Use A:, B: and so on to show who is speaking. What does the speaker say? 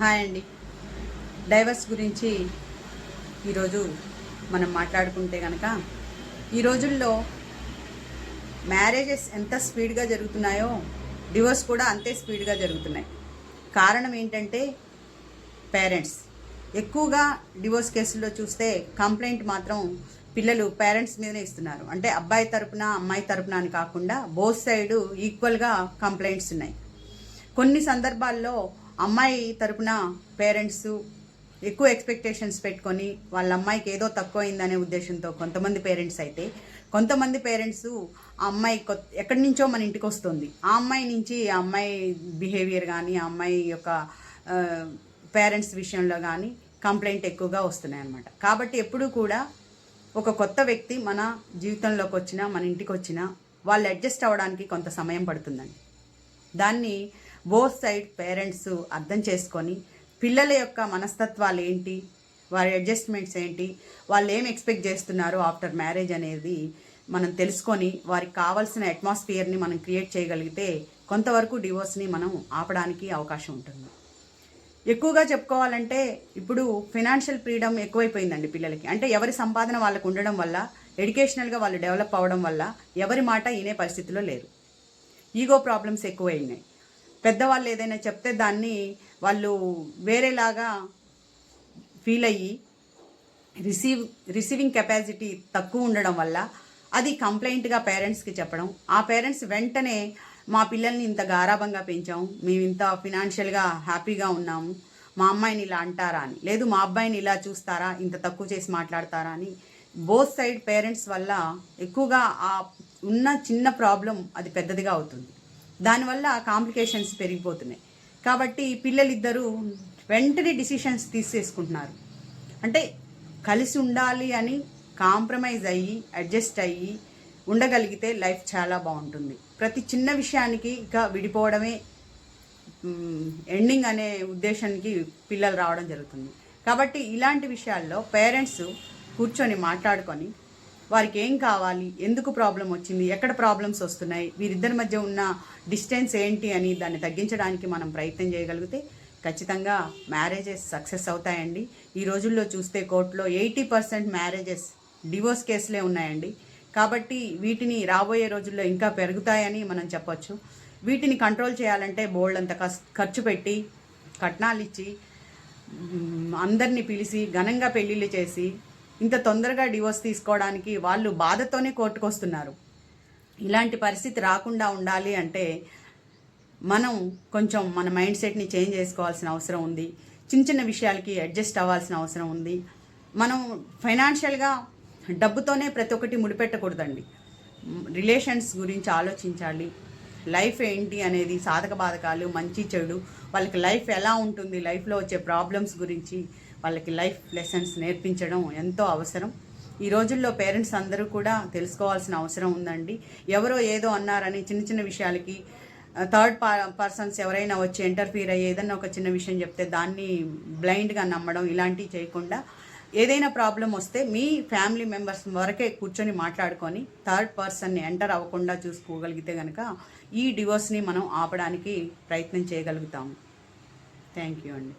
A: Hi అండి. Divorce గురించి ఈరోజు మనం మాట్లాడుకుంటే కనుక ఈ రోజుల్లో మ్యారేజెస్ ఎంత స్పీడ్గా జరుగుతున్నాయో డివోర్స్ కూడా అంతే స్పీడ్గా జరుగుతున్నాయి. కారణం ఏంటంటే పేరెంట్స్. ఎక్కువగా డివోర్స్ కేసుల్లో చూస్తే కంప్లైంట్ మాత్రం పిల్లలు పేరెంట్స్ మీదనే ఇస్తున్నారు. అంటే అబ్బాయి తరపున అమ్మాయి తరపున అని కాకుండా బోత్ సైడ్ ఈక్వల్గా కంప్లైంట్స్ ఉన్నాయి. కొన్ని సందర్భాల్లో అమ్మాయి తరపున పేరెంట్స్ ఎక్కువ ఎక్స్పెక్టేషన్స్ పెట్టుకొని వాళ్ళ అమ్మాయికి ఏదో తక్కువైందనే ఉద్దేశంతో కొంతమంది పేరెంట్స్ అయితే కొంతమంది పేరెంట్స్ ఆ అమ్మాయి కొత్త ఎక్కడి నుంచో మన ఇంటికి వస్తుంది. ఆ అమ్మాయి నుంచి ఆ అమ్మాయి బిహేవియర్ కానీ ఆ అమ్మాయి యొక్క పేరెంట్స్ విషయంలో కానీ కంప్లైంట్ ఎక్కువగా వస్తున్నాయి అన్నమాట కాబట్టి ఎప్పుడూ కూడా ఒక కొత్త వ్యక్తి మన జీవితంలోకి వచ్చినా మన ఇంటికి వచ్చినా వాళ్ళు అడ్జస్ట్ అవ్వడానికి కొంత సమయం పడుతుందండి. దాన్ని బోత్ సైడ్ పేరెంట్స్ అర్థం చేసుకొని పిల్లల యొక్క మనస్తత్వాలు ఏంటి వారి అడ్జస్ట్మెంట్స్ ఏంటి వాళ్ళు ఏం ఎక్స్పెక్ట్ చేస్తున్నారు ఆఫ్టర్ మ్యారేజ్ అనేది మనం తెలుసుకొని వారికి కావాల్సిన అట్మాస్ఫియర్ని మనం క్రియేట్ చేయగలిగితే కొంతవరకు డివోర్స్ని మనం ఆపడానికి అవకాశం ఉంటుంది. ఎక్కువగా చెప్పుకోవాలంటే ఇప్పుడు ఫినాన్షియల్ ఫ్రీడమ్ ఎక్కువైపోయిందండి పిల్లలకి. అంటే ఎవరి సంపాదన వాళ్ళకు ఉండడం వల్ల ఎడ్యుకేషనల్గా వాళ్ళు డెవలప్ అవ్వడం వల్ల ఎవరి మాట వినే పరిస్థితిలో లేరు. ఈగో ప్రాబ్లమ్స్ ఎక్కువైనాయి. పెద్దవాళ్ళు ఏదైనా చెప్తే దాన్ని వాళ్ళు వేరేలాగా ఫీల్ అయ్యి రిసీవ్ రిసీవింగ్ కెపాసిటీ తక్కువ ఉండడం వల్ల అది కంప్లైంట్గా పేరెంట్స్కి చెప్పడం. ఆ పేరెంట్స్ వెంటనే మా పిల్లల్ని ఇంత గారాభంగా పెంచాం మేము ఇంత ఫినాన్షియల్గా హ్యాపీగా ఉన్నాము మా అమ్మాయిని ఇలా అంటారా అని. లేదు మా అబ్బాయిని ఇలా చూస్తారా ఇంత తక్కువ చేసి మాట్లాడతారా అని. బోత్ సైడ్ పేరెంట్స్ వల్ల ఎక్కువగా ఆ ఉన్న చిన్న ప్రాబ్లం అది పెద్దదిగా అవుతుంది. దానివల్ల కాంప్లికేషన్స్ పెరిగిపోతున్నాయి. కాబట్టి పిల్లలిద్దరూ వెంటనే డిసిషన్స్ తీసేసుకుంటున్నారు. అంటే కలిసి ఉండాలి అని కాంప్రమైజ్ అయ్యి అడ్జస్ట్ అయ్యి ఉండగలిగితే లైఫ్ చాలా బాగుంటుంది. ప్రతి చిన్న విషయానికి ఇక విడిపోవడమే ఎండింగ్ అనే ఉద్దేశానికి పిల్లలు రావడం జరుగుతుంది. కాబట్టి ఇలాంటి విషయాల్లో పేరెంట్స్ కూర్చొని మాట్లాడుకొని వారికి ఏం కావాలి? ఎందుకు ప్రాబ్లం వచ్చింది? ఎక్కడ ప్రాబ్లమ్స్ వస్తున్నాయి? వీరిద్దరి మధ్య ఉన్న డిస్టెన్స్ ఏంటి అని దాన్ని తగ్గించడానికి మనం ప్రయత్నం చేయగలిగితే ఖచ్చితంగా మ్యారేజెస్ సక్సెస్ అవుతాయండి. ఈ రోజుల్లో చూస్తే కోర్టులో ఎయిటీ పర్సెంట్ మ్యారేజెస్ డివోర్స్ కేసులే ఉన్నాయండి. కాబట్టి వీటిని రాబోయే రోజుల్లో ఇంకా పెరుగుతాయని మనం చెప్పొచ్చు. వీటిని కంట్రోల్ చేయాలంటే బోల్డ్ అంత ఖర్చు పెట్టి కట్నాలు ఇచ్చి అందరినీ పిలిచి ఘనంగా పెళ్ళిళ్ళు చేసి ఇంత తొందరగా డివోర్స్ తీసుకోవడానికి వాళ్ళు బాధతోనే కోర్టుకొస్తున్నారు. ఇలాంటి పరిస్థితి రాకుండా ఉండాలి అంటే మనం కొంచెం మన మైండ్ సెట్ని చేంజ్ చేసుకోవాల్సిన అవసరం ఉంది. చిన్న చిన్న విషయాలకి అడ్జస్ట్ అవ్వాల్సిన అవసరం ఉంది. మనం ఫైనాన్షియల్గా డబ్బుతోనే ప్రతి ఒక్కటి ముడిపెట్టకూడదండి. రిలేషన్స్ గురించి ఆలోచించాలి. లైఫ్ ఏంటి అనేది సాధక బాధకాలు మంచి చెడు వాళ్ళకి లైఫ్ ఎలా ఉంటుంది లైఫ్లో వచ్చే ప్రాబ్లమ్స్ గురించి వాళ్ళకి లైఫ్ లెసన్స్ నేర్పించడం ఎంతో అవసరం. ఈ రోజుల్లో పేరెంట్స్ అందరూ కూడా తెలుసుకోవాల్సిన అవసరం ఉందండి. ఎవరో ఏదో అన్నారని చిన్న చిన్న విషయాలకి థర్డ్ పర్సన్స్ ఎవరైనా వచ్చి ఇంటర్ఫీర్ అయ్యి ఏదన్నా ఒక చిన్న విషయం చెప్తే దాన్ని బ్లైండ్గా నమ్మడం ఇలాంటివి చేయకుండా ఏదైనా ప్రాబ్లం వస్తే మీ ఫ్యామిలీ మెంబర్స్ వరకే కూర్చొని మాట్లాడుకొని థర్డ్ పర్సన్ని ఎంటర్ అవ్వకుండా చూసుకోగలిగితే కనుక ఈ డివోర్స్ని మనం ఆపడానికి ప్రయత్నం చేయగలుగుతాము. థ్యాంక్ యూ అండి.